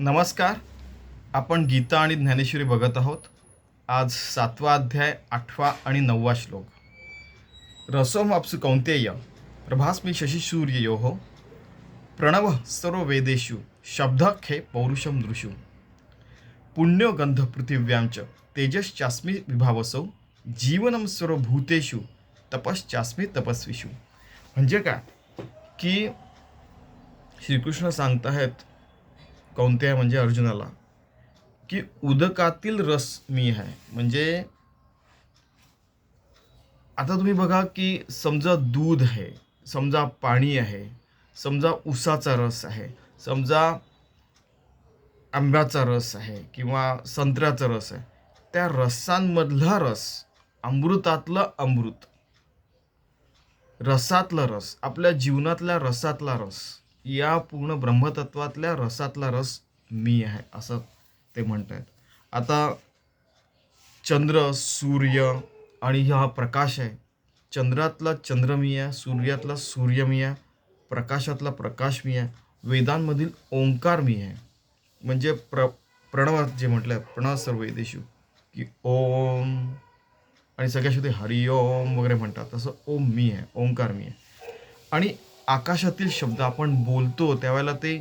नमस्कार. आपण गीता आणि ज्ञानेश्वरी बघत आहोत. आज सातवा अध्याय आठवा आणि नववा श्लोक. रसोम अप्सु कौंतेय प्रभास्मी शशी सूर्य हो। प्रणव सर्व वेदेषु शब्दखे पौरुषम दृशु पुण्यो गंध पृथिव्यांच तेजश्चास्मी विभावसौ। जीवनम सर्वभूतेषु तपश्चास्मी तपस्विषु। म्हणजे काय? की श्रीकृष्ण सांगताहेत कोणत्या म्हणजे अर्जुनाला की उदकातील रस मी आहे. म्हणजे आता तुम्ही बघा की समजा दूध आहे समजा पाणी आहे समजा उसाचा रस आहे समजा आंब्याचा रस आहे किंवा संत्र्याचा रस आहे त्या रसांमधला रस अमृतातलं अमृत रसातला रस आपल्या जीवनातल्या रसातला रस या पूर्ण ब्रह्मतत्वातल्या रसातला रस मी आहे असं ते म्हणत आहेत. आता चंद्र सूर्य आणि हा प्रकाश आहे. चंद्रातला चंद्र मी आहे सूर्यातला सूर्य मी आहे प्रकाशातला प्रकाश मी आहे वेदांमधील ओंकार मी आहे. म्हणजे प्र प्रणवात जे म्हटलं आहे प्रणव सर्व वेदेशू की ओम आणि सगळ्या शेवटी हरि ओम वगैरे म्हणतात. तसं ओम मी आहे ओंकार मी आहे. आणि आकाशातील शब्द आपण बोलतो त्यावेळेला ते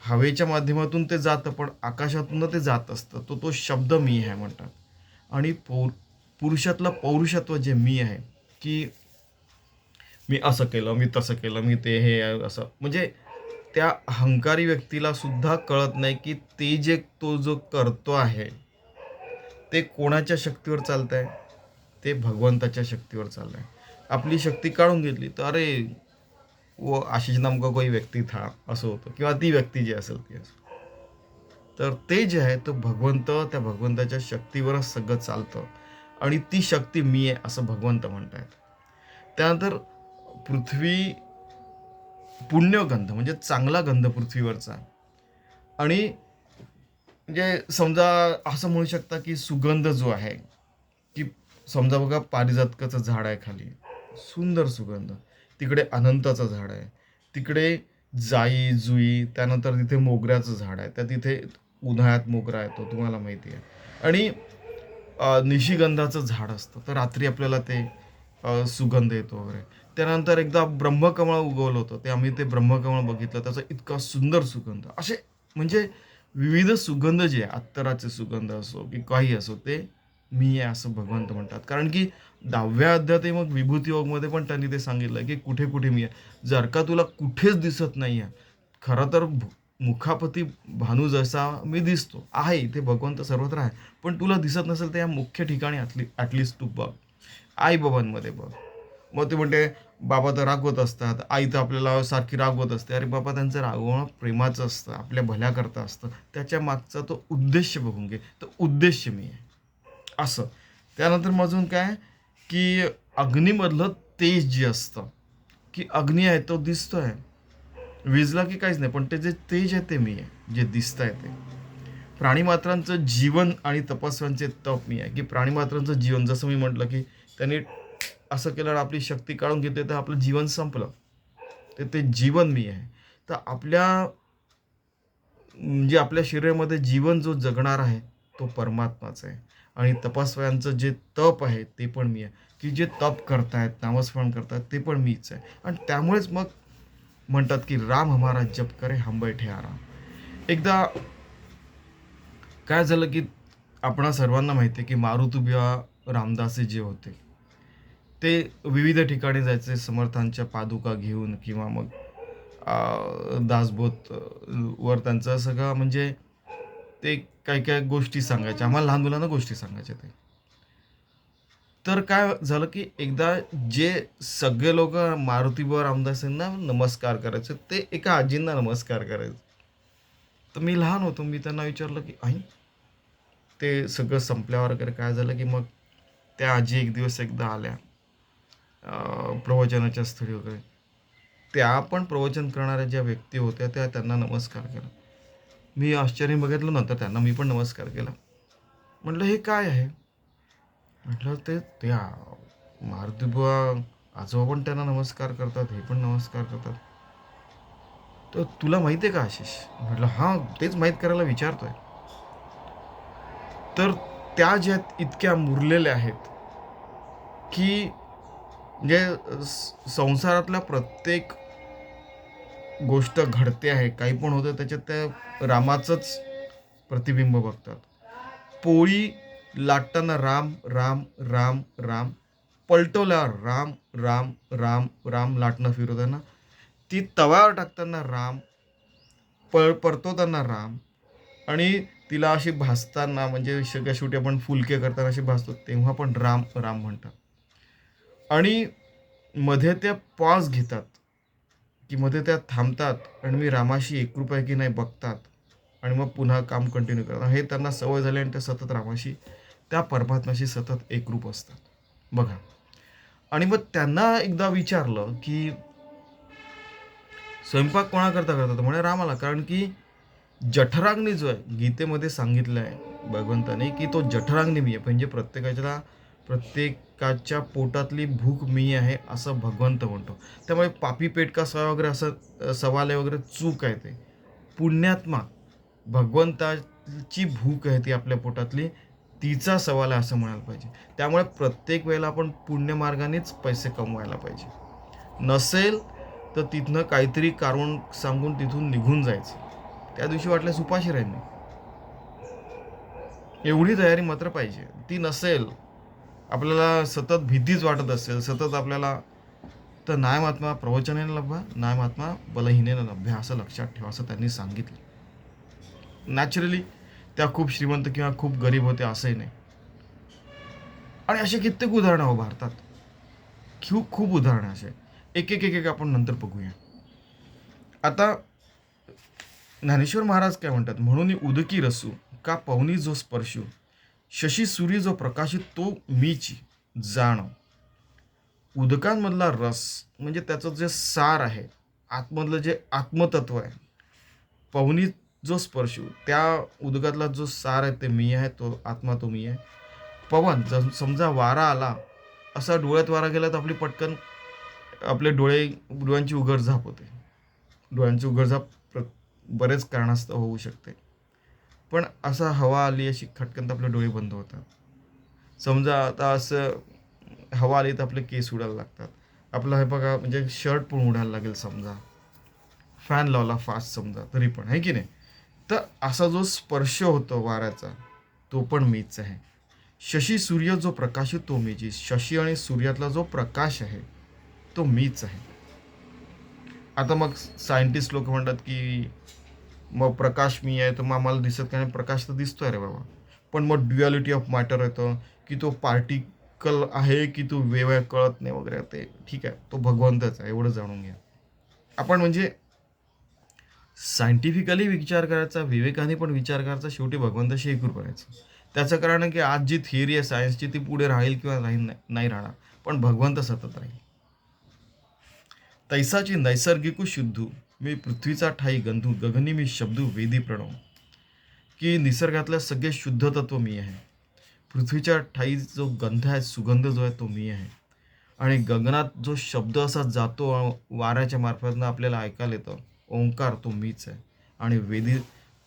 हवेच्या माध्यमातून ते जातं पण आकाशातून ते जात असतं. तो तो शब्द मी आहे म्हणतात. आणि पौ पुरुषातलं पौरुषत्व जे मी आहे की मी असं केलं मी तसं केलं मी ते हे असं. म्हणजे त्या अहंकारी व्यक्तीला सुद्धा कळत नाही की ते जे तो जो करतो आहे ते कोणाच्या शक्तीवर चालत आहे ते भगवंताच्या शक्तीवर चाललं आहे आपली शक्ती काढून घेतली तर अरे व आशिष नाम कोई व्यक्ती था असं होतं. किंवा ती व्यक्ती जी असेल ती असेल. तर ते जे आहे तो भगवंत त्या भगवंताच्या शक्तीवरच सगळं चालतं. आणि ती शक्ती मी आहे असं भगवंत म्हणतायत. त्यानंतर पृथ्वी पुण्यगंध म्हणजे चांगला गंध पृथ्वीवरचा. आणि म्हणजे समजा असं म्हणू शकता की सुगंध जो आहे की समजा बघा पारिजातकाचं झाड आहे खाली. सुंदर सुगंध. तिकडे अनंताचं झाड आहे. तिकडे जाई जुई त्यानंतर तिथे मोगऱ्याचं झाड आहे. त्या तिथे उन्हाळ्यात मोगरा येतो तुम्हाला माहिती आहे. आणि निशिगंधाचं झाड असतं. तर रात्री आपल्याला ते सुगंध येतो वगैरे. त्यानंतर एकदा ब्रह्मकमळ उगवलं होतं. ते आम्ही ते ब्रह्मकमळ बघितलं. त्याचा इतका सुंदर सुगंध. असे म्हणजे विविध सुगंध जे आहे अत्तराचे सुगंध असो की काही असो ते मी आहे असं भगवंत म्हणतात. कारण की दहाव्या अध्याते मग विभूती योगमध्ये पण त्यांनी ते सांगितलं की कुठे कुठे मी आहे. जर का तुला कुठेच दिसत नाही आहे खरं तर भु- मुखापती भानू जसा मी दिसतो आहे इथे भगवंत सर्वत्र आहे. पण तुला दिसत नसेल तर या मुख्य ठिकाणी ॲटली ॲटलिस्ट तू बघ. आई बाबांमध्ये बघ. मग ते म्हणते बाबा तर रागवत असतात. आई तर आपल्याला सारखी रागवत असते. अरे बाबा त्यांचं रागवणं प्रेमाचं असतं आपल्या भल्याकरता असतं. त्याच्या मागचा तो उद्देश बघून घे. तो उद्देश मी आहे. असं. त्यानंतर मग अजून काय? की अग्नीमधलं तेज जे असतं की अग्नी आहे तो दिसतो आहे विजला की काहीच नाही पण ते जे तेज आहे ते मी आहे जे दिसत आहे ते. प्राणीमात्रांचं जीवन आणि तपस्व्यांचे तप मी आहे. की प्राणीमात्रांचं जीवन जसं मी म्हटलं की त्यांनी असं केलं आणि आपली शक्ती काढून घेतली तर आपलं जीवन संपलं. तर ते जीवन मी आहे. तर आपल्या म्हणजे आपल्या शरीरामध्ये जीवन जो जगणार आहे तो परमात्माचा आहे. आणि तपस्व्यांचं जे तप आहे ते पण मी आहे. की जे तप करतायत नामस्मरण करतायत ते पण मीच आहे. आणि त्यामुळेच मग म्हणतात की राम हमारा जप करे हम बैठे आराम. एकदा काय झालं की आपणा सर्वांना माहिती आहे की मारुतुबिया रामदासे जे होते ते विविध ठिकाणी जायचे समर्थांच्या पादुका घेऊन किंवा मग दासबोध वर त्यांचं सगळं म्हणजे ते काही काही गोष्टी सांगायच्या. आम्हाला लहान मुलांना गोष्टी सांगायच्या ते. तर काय झालं की एकदा जे सगळे लोक मारुतीबा रामदासांना नमस्कार करायचे ते एका आजींना नमस्कार करायचे. तर मी लहान होतो मी त्यांना विचारलं की आई ते सगळं संपल्यावर वगैरे काय झालं की मग त्या आजी एक दिवस एकदा आल्या प्रवचनाच्या स्थळी वगैरे. त्या पण प्रवचन करणाऱ्या ज्या व्यक्ती होत्या त्या त्यांना नमस्कार केला. मी आश्चर्य बघितलं नंतर त्यांना मी पण नमस्कार केला. म्हटलं हे काय आहे? म्हटलं ते त्या मारुतीबुवा आजोबा पण त्यांना नमस्कार करतात हे पण नमस्कार करतात. तर तुला माहिती आहे का आशिष? म्हटलं हां तेच माहीत करायला विचारतोय. तर त्या ज्या इतक्या मुरलेल्या आहेत की म्हणजे संसारातल्या प्रत्येक गोष्ट घडते आहे काही पण होतं त्याच्यात त्या रामाचंच प्रतिबिंब बघतात. पोळी लाटताना राम राम राम राम पलटवल्यावर राम राम राम राम लाटणं फिरवताना ती तव्यावर टाकताना राम पळ परतवताना राम आणि तिला अशी भासताना म्हणजे सगळ्या शेवटी आपण फुलके करताना अशी भासतो तेव्हा पण राम राम म्हणतात. आणि मध्ये त्या पॉज घेतात. की मध्ये त्या थांबतात आणि मी रामाशी एकरूप आहे की नाही बघतात आणि मग पुन्हा काम कंटिन्यू करतात. हे त्यांना सवय झाली आणि ते सतत रामाशी त्या परमात्म्याशी सतत एकरूप असतात. बघा. आणि मग त्यांना एकदा विचारलं की स्वयंपाक कोणा करता करतात म्हणे रामाला. कारण की जठराग्नी जो आहे गीतेमध्ये सांगितलं आहे भगवंताने की तो जठराग्नी मी आहे. म्हणजे प्रत्येकाच्या प्रत्येकाच्या पोटातली भूक मी आहे असं भगवंत म्हणतो. त्यामुळे पापी पेट का सवा वगैरे असं सवाल आहे वगैरे चूक आहे ते. पुण्यात्मा भगवंताची भूक आहे ती आपल्या पोटातली तिचा सवाल आहे असं म्हणायला पाहिजे. त्यामुळे प्रत्येक वेळेला आपण पुण्यमार्गानेच पैसे कमवायला पाहिजे. नसेल तर तिथनं काहीतरी कारण सांगून तिथून निघून जायचं. त्या दिवशी वाटल्यास उपाशी राहील मी. एवढी तयारी मात्र पाहिजे. ती नसेल आपल्याला सतत भीतीच वाटत असेल सतत आपल्याला तर नाय महात्मा प्रवचनेनं लभा नाय महात्मा बलहीनेनं लभ्या असं लक्षात ठेवा असं त्यांनी सांगितलं. नॅचरली त्या खूप श्रीमंत किंवा खूप गरीब होत्या असंही नाही. आणि असे कित्येक उदाहरणं हो भारतात. खूप खूप उदाहरणं असे. एक एक एक एक आपण नंतर बघूया. आता ज्ञानेश्वर महाराज काय म्हणतात? म्हणून उदकी रसू का पवनी जो स्पर्शू शशी सूर्य जो प्रकाशित तो मीची जाणं उदकांमधला रस म्हणजे त्याचं जे सार आहे आतमधलं जे आत्मतत्व आहे पवनी जो स्पर्श त्या उदकातला जो सार आहे ते मी आहे तो आत्मा तो मी आहे. पवन जर समजा वारा आला असा डोळ्यात वारा गेला तर आपली पटकन आपले डोळे डोळ्यांची उघडझाप होते. डोळ्यांची उघडझाप प्र बरेच कारणास्तव होऊ शकते. पण असा हवा आली अशी खटकन तर आपले डोळे बंद होतात. समजा आता असं हवा आली तर आपले केस उडायला लागतात. आपलं हे बघा म्हणजे शर्ट पण उडायला लागेल समजा. फॅन लावला फास्ट समजा तरी पण आहे की नाही? तर असा जो स्पर्श होतो वाऱ्याचा तो पण मीच आहे. शशी सूर्य जो प्रकाश आहे तो मीची शशी आणि सूर्यातला जो प्रकाश आहे तो मीच आहे. आता मग सायंटिस्ट लोक म्हणतात की मग प्रकाश मी आहे तर मग आम्हाला दिसत काय नाही? प्रकाश तर दिसतोय रे बाबा. पण मग ड्युअलिटी ऑफ मॅटर येतं की तो पार्टिकल आहे की तो वेव आहे कळत नाही वगैरे ते ठीक आहे. तो भगवंतच आहे एवढं जाणून घ्या. आपण म्हणजे सायंटिफिकली विचार करायचा विवेकाने पण विचार करायचा शेवटी भगवंताशी एकरूप करायचं त्याचं कारण आहे की आज जी थिअरी आहे सायन्सची ती पुढे राहील किंवा राहील नाही नाही राहणार. पण भगवंत सतत राहील. तैसाची नैसर्गिक शुद्धू मी पृथ्वीचा ठाई गंधू गगनी मी शब्दू वेदी प्रणव. की निसर्गातलं सगळे शुद्ध तत्व मी आहे. पृथ्वीच्या ठाई जो गंध आहे सुगंध जो आहे तो मी आहे. आणि गगनात जो शब्द असा जातो वाऱ्याच्या मार्फतनं आपल्याला ऐकायला येतं ओंकार तो मीच आहे. आणि वेदी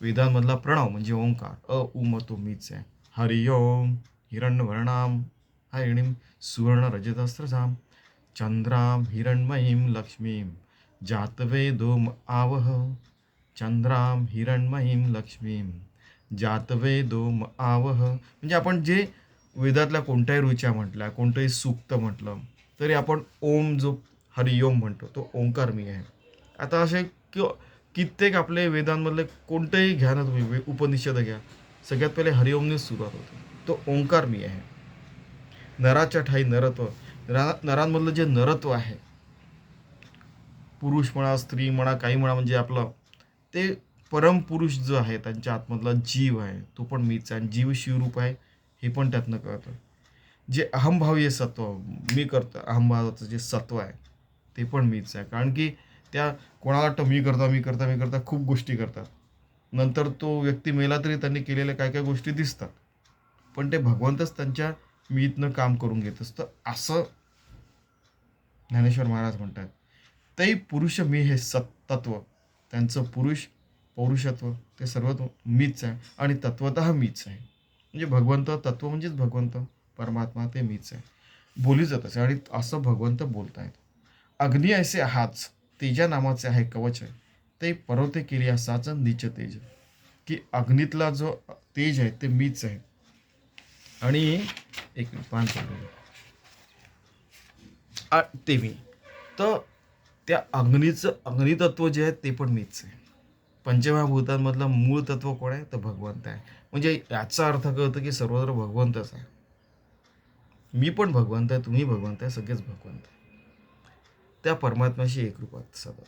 वेदांमधला प्रणव म्हणजे ओंकार अ उम तो मीच आहे. हरि ओम हिरण्यवर्णाम हरिणीम सुवर्ण रजतस्त्रजाम चंद्राम हिरण्मयीम लक्ष्मीम. जातवेदोम आवह चंद्राम हिरणमयीम लक्ष्मीम। जातवेदोम आवह म्हणजे आपण जे वेदातल्या कोणत्याही ऋचा म्हटल्या कोणतंही सूक्त म्हटलं तरी आपण ओम जो हरिओम म्हणतो तो ओंकार मी आहे. आता असे कि कित्येक आपले वेदांमधले कोणतेही घ्या ना तुम्ही वे- उपनिषद घ्या सगळ्यात पहिले हरिओमनेच सुरुवात होते. तो ओंकार मी आहे. नराच्या ठाई नरत्व नरा नरांमधलं जे नरत्व आहे पुरुष म्हणा स्त्री म्हणा काही म्हणा म्हणजे आपलं ते परमपुरुष जो आहे त्यांच्या आतमधला जीव आहे तो पण मीच आहे आणि जीव शिवरूप आहे हे पण त्यातनं कळतं. जे अहंभावी सत्व मी करतो अहंभावाचं जे सत्व आहे ते पण मीच आहे. कारण की त्या कोणाला वाटतं मी करता मी करता मी करता खूप गोष्टी करतात. नंतर तो व्यक्ती मेला तरी त्यांनी केलेल्या काय काय गोष्टी दिसतात. पण ते भगवंतच त्यांच्या मीतनं काम करून घेत असतं असं ज्ञानेश्वर महाराज म्हणतात. ते पुरुष मी हे सत्तत्व. त्यांचं पुरुष पौरुषत्व ते सर्व मीच आहे. आणि तत्वत मीच आहे. म्हणजे भगवंत तत्व म्हणजेच भगवंत परमात्मा ते मीच आहे. बोली जात असे आणि असं भगवंत बोलतायत. अग्नी ऐसे हाच तेजा नामाचे आहे कवच आहे. ते परवते केली असाच नीच तेज. की अग्नीतला जो तेज आहे ते मीच आहे. आणि एक मिनिट, पान आ- ते मी तर त्या अग्नीचं अग्नितत्व जे आहे ते पण मीच आहे. पंचमहाभूतांमधलं मूळ तत्व कोण आहे? तर भगवंत आहे. म्हणजे याचा अर्थ कळतं की सर्वत्र भगवंतच आहे. मी पण भगवंत आहे तुम्ही भगवंत आहे सगळेच भगवंत आहे. त्या परमात्म्याशी एकरूपात सतत.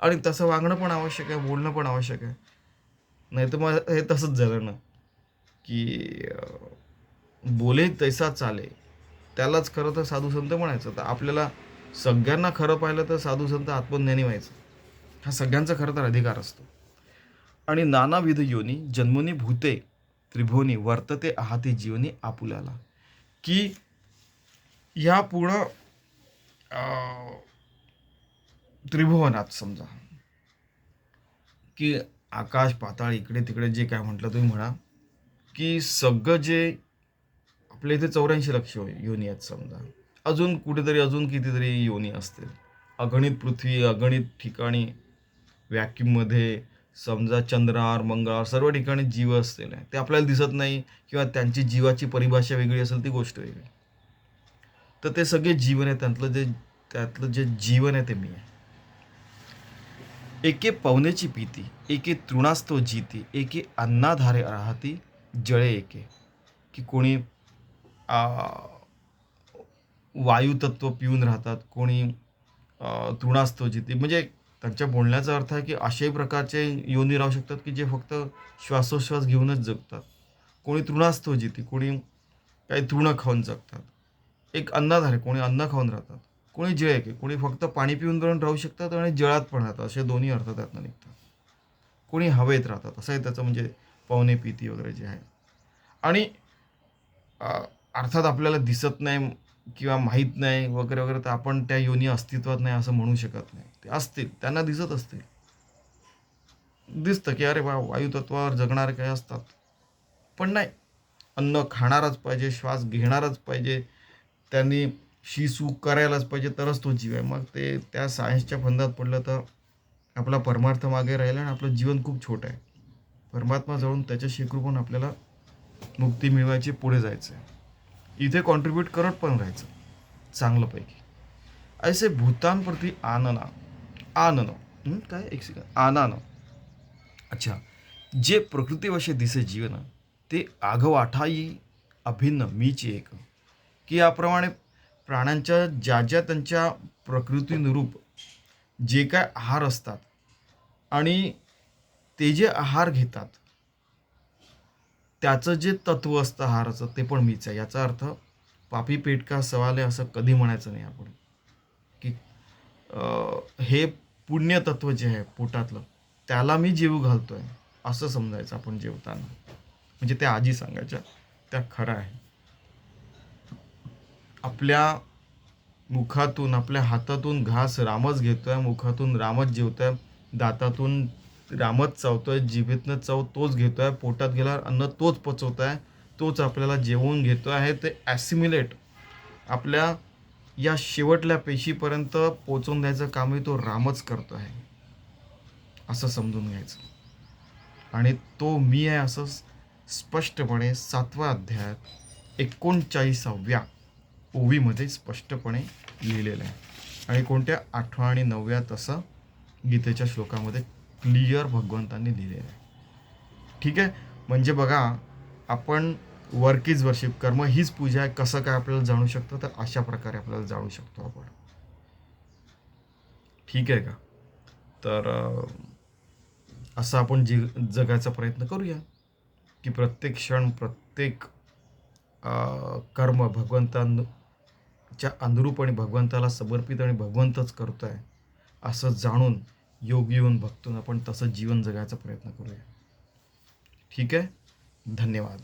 आणि तसं वागणं पण आवश्यक आहे बोलणं पण आवश्यक आहे. नाही तर मग हे तसंच झालं ना की बोले तैसा चाले. त्यालाच खरं तर साधू संत म्हणायचं. तर आपल्याला सगळ्यांना खरं पाहिलं तर साधू संत आत्मज्ञानी व्हायचं. हा सगळ्यांचा खरं तर अधिकार असतो. आणि नानाविध योनी जन्मोनी भूते त्रिभुवनी वर्तते आहाती जीवनी आपुल्याला. की ह्या पूर्ण त्रिभुवनात समजा. की आकाश पाताळ इकडे तिकडे जे काय म्हटलं तुम्ही म्हणा की सगळं जे आपल्या इथे चौऱ्याऐंशी लक्ष योनी आहेत समजा. अजून कुठेतरी अजून कितीतरी योनी असतील. अगणित पृथ्वी अगणित ठिकाणी व्हॅक्यूममध्ये समजा चंद्रावर मंगळावर सर्व ठिकाणी जीव असलेले आहे ते आपल्याला दिसत नाही किंवा त्यांची जीवाची परिभाषा वेगळी असेल ती गोष्ट वेगळी. तर ते सगळे जीवन आहे त्यातलं जे त्यातलं जे जीवन आहे ते मी आहे. एके पवनेची पीती एके तृणास्तो जीती एके अन्नाधारे राहती जळे एके. की कोणी आ, वायुतत्व पिऊन राहतात. कोणी तृणास्तव जिथे म्हणजे त्यांच्या बोलण्याचा अर्थ आहे की अशाही प्रकारचे योनी राहू शकतात की जे फक्त श्वासोश्वास घेऊनच जगतात. कोणी तृणास्तव जिथे कोणी काही तृण खाऊन जगतात. एक अन्नाधारे कोणी अन्न खाऊन राहतात. कोणी जळके कोणी फक्त पाणी पिऊन पण राहू शकतात आणि जळात पण राहतात. असे दोन्ही अर्थ त्यातनं निघतात. कोणी हवेत राहतात असं आहे त्याचं म्हणजे पवने पिती वगैरे जे आहे. आणि अर्थात आपल्याला दिसत नाही किंवा माहीत नाही वगैरे वगैरे तर आपण त्या योनी अस्तित्वात नाही असं म्हणू शकत नाही. ते असतील त्यांना दिसत असतील. दिसतं की अरे वा वायुतत्वावर जगणारे काही असतात. पण नाही. अन्न खाणारच पाहिजे श्वास घेणारच पाहिजे. त्यांनी शी करायलाच पाहिजे तरच तो जीव आहे. मग ते त्या सायन्सच्या फंदात पडलं तर आपला परमार्थ मागे राहिला आणि आपलं जीवन खूप छोटं आहे. परमात्मा जवळून त्याच्या कृपून आपल्याला मुक्ती मिळवायची पुढे जायचं आहे इथे कॉन्ट्रीब्यूट करत पण राहायचं. चांगलंपैकी. ऐसे भूतांप्रती आनना आनन काय? एक सेकंड आनानं. अच्छा. जे प्रकृतीवशे दिसे जीवन ते आघवाठाई अभिन्न मीची एक. की याप्रमाणे प्राण्यांच्या ज्या ज्या त्यांच्या प्रकृतीनुरूप जे काय आहार असतात आणि ते जे आहार घेतात त्याचं जे तत्व असतं हाराचं ते पण मीच आहे. याचा अर्थ पापी पेट का सवाल आहे असं कधी म्हणायचं नाही आपण. की हे हे पुण्यतत्व जे आहे पोटातलं त्याला मी जीव घालतोय असं समजायचं आपण जेवताना. म्हणजे त्या आजी सांगायच्या त्या खरं आहे. आपल्या मुखातून आपल्या हातातून घास रामच घेतोय मुखातून रामच जेवतोय दातातून रामच चावतोय जिभेतनं चव तोच घेतोय पोटात गेल्यावर अन्न तोच पचवतोय तोच आपल्याला जेवून घेतो आहे ते ॲसिम्युलेट आपल्या या शेवटल्या पेशीपर्यंत पोचवून द्यायचं कामही तो रामच करतो आहे असं समजून घ्यायचं. आणि तो मी आहे असं स्पष्टपणे सातव्या अध्यायात एकोणचाळीसाव्या ओवीमध्ये स्पष्टपणे लिहिलेलं आहे. आणि कोणत्या आठव्या आणि नवव्यात असं गीतेच्या श्लोकामध्ये क्लिअर भगवंतांनी दिलेलं आहे. ठीक आहे? म्हणजे बघा आपण वर्क इज वर्शिप कर्म हीच पूजा आहे कसं काय आपल्याला जाणू शकतो? तर अशा प्रकारे आपल्याला जाणू शकतो आपण. ठीक आहे का? तर असं आपण जी जगायचा प्रयत्न करूया की प्रत्येक क्षण प्रत्येक कर्म भगवंतांच्या अनुरूप आणि भगवंताला समर्पित आणि भगवंतच करतो आहे असं जाणून योग येऊन बघतो आपण तसं जीवन जगायचा प्रयत्न करूया. ठीक आहे? धन्यवाद.